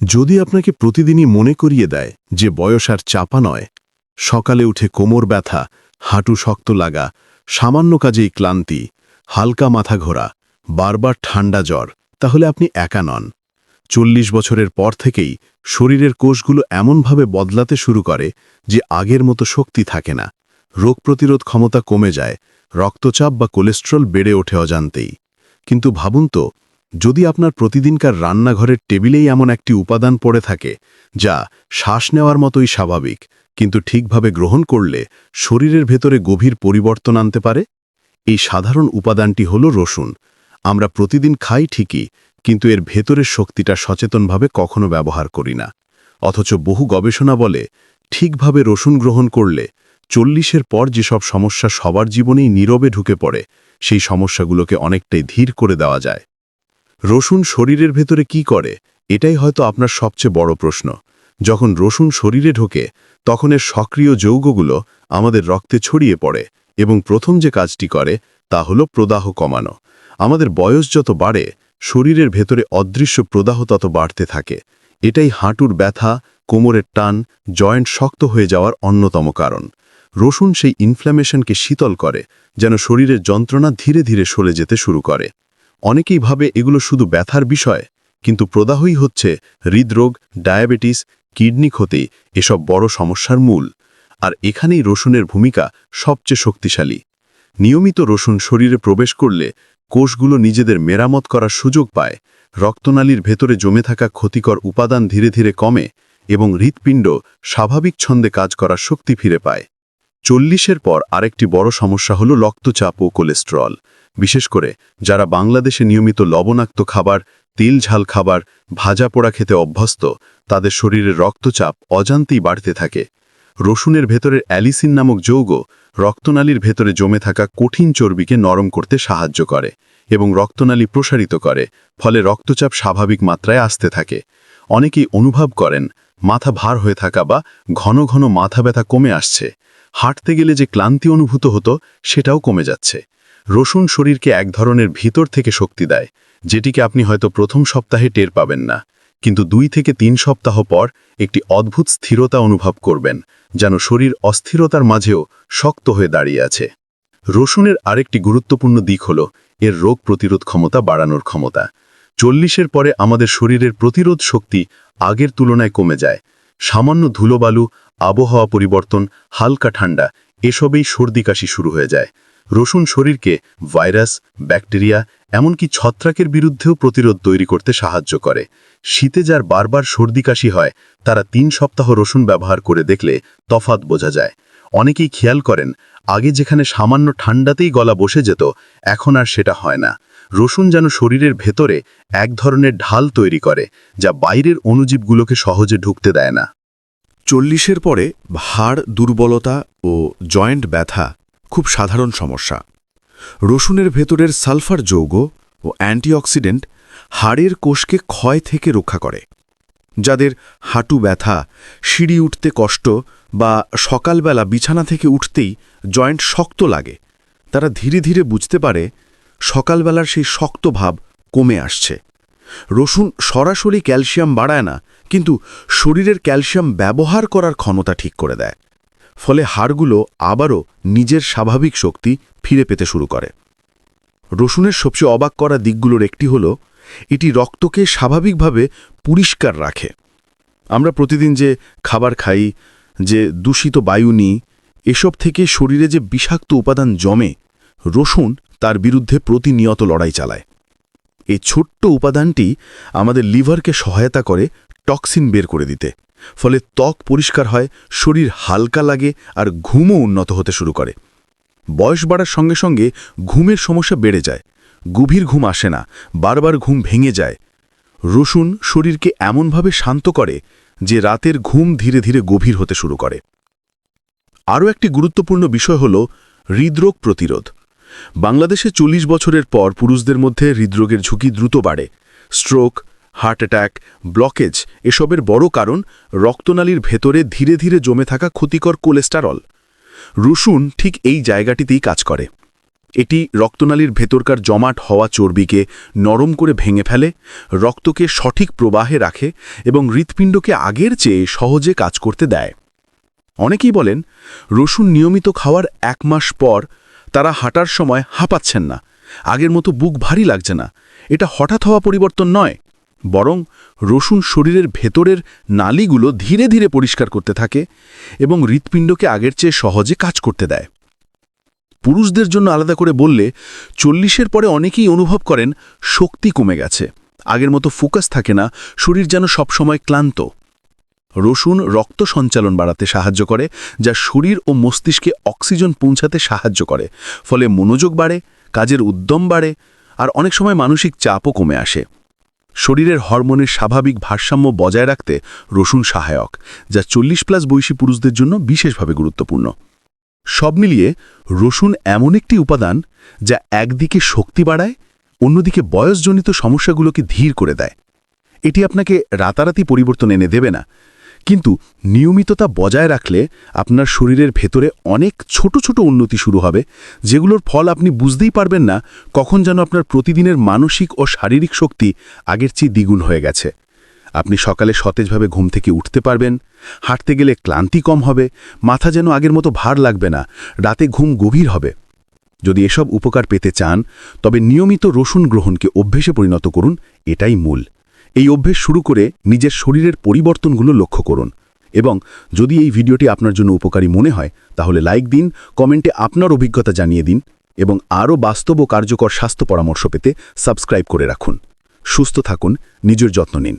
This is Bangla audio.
যদি আপনাকে প্রতিদিনই মনে করিয়ে দেয় যে বয়স আর চাপা নয়, সকালে উঠে কোমর ব্যথা, হাঁটু শক্ত লাগা, সামান্য কাজেই ক্লান্তি, হালকা মাথা ঘোরা, বারবার ঠান্ডা জ্বর, তাহলে আপনি একা নন। চল্লিশ বছরের পর থেকেই শরীরের কোষগুলো এমনভাবে বদলাতে শুরু করে যে আগের মতো শক্তি থাকে না। রোগ প্রতিরোধ ক্ষমতা কমে যায়, রক্তচাপ বা কোলেস্ট্রল বেড়ে ওঠে অজান্তেই। কিন্তু ভাবুন তো যদি আপনার প্রতিদিনকার রান্নাঘরের টেবিলেই এমন একটি উপাদান পড়ে থাকে, যা শ্বাস নেওয়ার মতোই স্বাভাবিক, কিন্তু ঠিকভাবে গ্রহণ করলে শরীরের ভেতরে গভীর পরিবর্তন আনতে পারে? এই সাধারণ উপাদানটি হল রসুন। আমরা প্রতিদিন খাই ঠিকই, কিন্তু এর ভেতরের শক্তিটা সচেতনভাবে কখনো ব্যবহার করি না। অথচ বহু গবেষণা বলে, ঠিকভাবে রসুন গ্রহণ করলে চল্লিশের পর যেসব সমস্যা সবার জীবনেই নীরবে ঢুকে পড়ে, সেই সমস্যাগুলোকে অনেকটাই ধীর করে দেওয়া যায়। রসুন শরীরের ভেতরে কি করে? এটাই হয়তো আপনার সবচেয়ে বড় প্রশ্ন। যখন রসুন শরীরে ঢোকে, তখন এর সক্রিয় যৌগগুলো আমাদের রক্তে ছড়িয়ে পড়ে এবং প্রথম যে কাজটি করে, তা হল প্রদাহ কমানো। আমাদের বয়স যত বাড়ে, শরীরের ভেতরে অদৃশ্য প্রদাহ তত বাড়তে থাকে। এটাই হাঁটুর ব্যথা, কোমরের টান, জয়েন্ট শক্ত হয়ে যাওয়ার অন্যতম কারণ। রসুন সেই ইনফ্ল্যামেশনকে শীতল করে, যেন শরীরের যন্ত্রণা ধীরে ধীরে সরে যেতে শুরু করে। অনেকেই ভাবে এগুলো শুধু ব্যথার বিষয়, কিন্তু প্রদাহই হচ্ছে হৃদরোগ, ডায়াবেটিস, কিডনি ক্ষতি, এসব বড় সমস্যার মূল। আর এখানেই রসুনের ভূমিকা সবচেয়ে শক্তিশালী। নিয়মিত রসুন শরীরে প্রবেশ করলে কোষগুলো নিজেদের মেরামত করার সুযোগ পায়, রক্তনালীর ভেতরে জমে থাকা ক্ষতিকর উপাদান ধীরে ধীরে কমে এবং হৃৎপিণ্ড স্বাভাবিক ছন্দে কাজ করার শক্তি ফিরে পায়। চল্লিশের পর আরেকটি বড় সমস্যা হল রক্তচাপ ও কোলেস্টেরল। বিশেষ করে যারা বাংলাদেশে নিয়মিত লবণাক্ত খাবার, তেল ঝাল খাবার, ভাজা পোড়া খেতে অভ্যস্ত, তাদের শরীরের রক্তচাপ অজান্তেই বাড়তে থাকে। রসুনের ভেতরের অ্যালিসিন নামক যৌগ রক্তনালীর ভেতরে জমে থাকা কঠিন চর্বিকে নরম করতে সাহায্য করে এবং রক্তনালী প্রসারিত করে, ফলে রক্তচাপ স্বাভাবিক মাত্রায় আসতে থাকে। অনেকেই অনুভব করেন মাথা ভার হয়ে থাকা বা ঘন ঘন মাথা ব্যথা কমে আসছে। হাঁটতে গেলে যে ক্লান্তি অনুভূত হতো, সেটাও কমে যাচ্ছে। রসুন শরীরকে এক ধরনের ভিতর থেকে শক্তি দেয়, যেটিকে আপনি হয়তো প্রথম সপ্তাহে টের পাবেন না। কিন্তু দুই থেকে তিন সপ্তাহ পর একটি অদ্ভুত স্থিরতা অনুভব করবেন, যেন শরীর অস্থিরতার মাঝেও শক্ত হয়ে দাঁড়িয়ে আছে। রসুনের আরেকটি গুরুত্বপূর্ণ দিক হল, এর রোগ প্রতিরোধ ক্ষমতা বাড়ানোর ক্ষমতা। চল্লিশের পরে আমাদের শরীরের প্রতিরোধ শক্তি আগের তুলনায় কমে যায়। সামান্য ধুলোবালু, আবহাওয়া পরিবর্তন, হালকা ঠান্ডা, এসবেই সর্দি কাশি শুরু হয়ে যায়। রসুন শরীরকে ভাইরাস, ব্যাকটেরিয়া, এমনকি ছত্রাকের বিরুদ্ধেও প্রতিরোধ তৈরি করতে সাহায্য করে। শীতে যার বারবার সর্দি কাশি হয়, তারা তিন সপ্তাহ রসুন ব্যবহার করে দেখলে তফাত বোঝা যায়। অনেকেই খেয়াল করেন, আগে যেখানে সামান্য ঠান্ডাতেই গলা বসে যেত, এখন আর সেটা হয় না। রসুন যেন শরীরের ভেতরে এক ধরনের ঢাল তৈরি করে, যা বাইরের অণুজীবগুলোকে সহজে ঢুকতে দেয় না। চল্লিশের পরে হাড় দুর্বলতা ও জয়েন্ট ব্যথা খুব সাধারণ সমস্যা। রসুনের ভেতরের সালফার যৌগ ও অ্যান্টিঅক্সিডেন্ট হাড়ের কোষকে ক্ষয় থেকে রক্ষা করে। যাদের হাঁটু ব্যথা, সিঁড়ি উঠতে কষ্ট বা সকালবেলা বিছানা থেকে উঠতেই জয়েন্ট শক্ত লাগে, তারা ধীরে ধীরে বুঝতে পারে সকালবেলার সেই শক্ত ভাব কমে আসছে। রসুন সরাসরি ক্যালসিয়াম বাড়ায় না, কিন্তু শরীরের ক্যালসিয়াম ব্যবহার করার ক্ষমতা ঠিক করে দেয়। ফলে হাড়গুলো আবারও নিজের স্বাভাবিক শক্তি ফিরে পেতে শুরু করে। রসুনের সবচেয়ে অবাক করা দিকগুলোর একটি হল এটি রক্তকে স্বাভাবিকভাবে পরিষ্কার রাখে। আমরা প্রতিদিন যে খাবার খাই, যে দূষিত বায়ু নিই, এসব থেকে শরীরে যে বিষাক্ত উপাদান জমে, রসুন তার বিরুদ্ধে প্রতিনিয়ত লড়াই চালায়। এই ছোট্ট উপাদানটি আমাদের লিভারকে সহায়তা করে টক্সিন বের করে দিতে, ফলে ত্বক পরিষ্কার হয়, শরীর হালকা লাগে আর ঘুমও উন্নত হতে শুরু করে। বয়স বাড়ার সঙ্গে সঙ্গে ঘুমের সমস্যা বেড়ে যায় গভীর ঘুম আসে না, বারবার ঘুম ভেঙে যায়। রসুন শরীরকে এমনভাবে শান্ত করে যে রাতের ঘুম ধীরে ধীরে গভীর হতে শুরু করে। আরও একটি গুরুত্বপূর্ণ বিষয় হল হৃদরোগ প্রতিরোধ। বাংলাদেশে চল্লিশ বছরের পর পুরুষদের মধ্যে হৃদরোগের ঝুঁকি দ্রুত বাড়ে। স্ট্রোক, হার্ট অ্যাটাক, ব্লকেজ এসবের বড় কারণ রক্তনালীর ভেতরে ধীরে ধীরে জমে থাকা ক্ষতিকর কোলেস্টারল। রসুন ঠিক এই জায়গাটিতেই কাজ করে। এটি রক্তনালীর ভেতরকার জমাট হওয়া চর্বিকে নরম করে ভেঙে ফেলে, রক্তকে সঠিক প্রবাহে রাখে এবং হৃৎপিণ্ডকে আগের চেয়ে সহজে কাজ করতে দেয়। অনেকেই বলেন, রসুন নিয়মিত খাওয়ার এক মাস পর তারা হাঁটার সময় হাঁপাচ্ছেন না, আগের মতো বুক ভারী লাগছে না। এটা হঠাৎ হওয়া পরিবর্তন নয়, বরং রসুন শরীরের ভেতরের নালীগুলো ধীরে ধীরে পরিষ্কার করতে থাকে এবং হৃৎপিণ্ডকে আগের চেয়ে সহজে কাজ করতে দেয়। পুরুষদের জন্য আলাদা করে বললে, চল্লিশের পরে অনেকেই অনুভব করেন শক্তি কমে গেছে। আগের মতো ফোকাস থাকে না, শরীর যেন সবসময় ক্লান্ত। রসুন রক্ত সঞ্চালন বাড়াতে সাহায্য করে, যা শরীর ও মস্তিষ্কে অক্সিজেন পৌঁছাতে সাহায্য করে। ফলে মনোযোগ বাড়ে, কাজের উদ্যম বাড়ে, আর অনেক সময় মানসিক চাপও কমে আসে। শরীরের হরমোনের স্বাভাবিক ভারসাম্য বজায় রাখতে রসুন সহায়ক, যা চল্লিশ প্লাস বয়সী পুরুষদের জন্য বিশেষভাবে গুরুত্বপূর্ণ। সব মিলিয়ে রসুন এমন একটি উপাদান যা একদিকে শক্তি বাড়ায়, অন্যদিকে বয়সজনিত সমস্যাগুলোকে ধীর করে দেয়। এটি আপনাকে রাতারাতি পরিবর্তন এনে দেবে না, কিন্তু নিয়মিততা বজায় রাখলে আপনার শরীরের ভেতরে অনেক ছোট ছোট উন্নতি শুরু হবে, যেগুলোর ফল আপনি বুঝতেই পারবেন না কখন যেন আপনার প্রতিদিনের মানসিক ও শারীরিক শক্তি আগের চেয়ে দ্বিগুণ হয়ে গেছে। আপনি সকালে সতেজভাবে ঘুম থেকে উঠতে পারবেন, হাঁটতে গেলে ক্লান্তি কম হবে, মাথা যেন আগের মতো ভার লাগবে না, রাতে ঘুম গভীর হবে। যদি এসব উপকার পেতে চান, তবে নিয়মিত রসুন গ্রহণকে অভ্যেসে পরিণত করুন, এটাই মূল। এই অভ্যেস শুরু করে নিজের শরীরের পরিবর্তনগুলো লক্ষ্য করুন। এবং যদি এই ভিডিওটি আপনার জন্য উপকারী মনে হয়, তাহলে লাইক দিন, কমেন্টে আপনার অভিজ্ঞতা জানিয়ে দিন, এবং আরও বাস্তব ও কার্যকর স্বাস্থ্য পরামর্শ পেতে সাবস্ক্রাইব করে রাখুন। সুস্থ থাকুন, নিজের যত্ন নিন।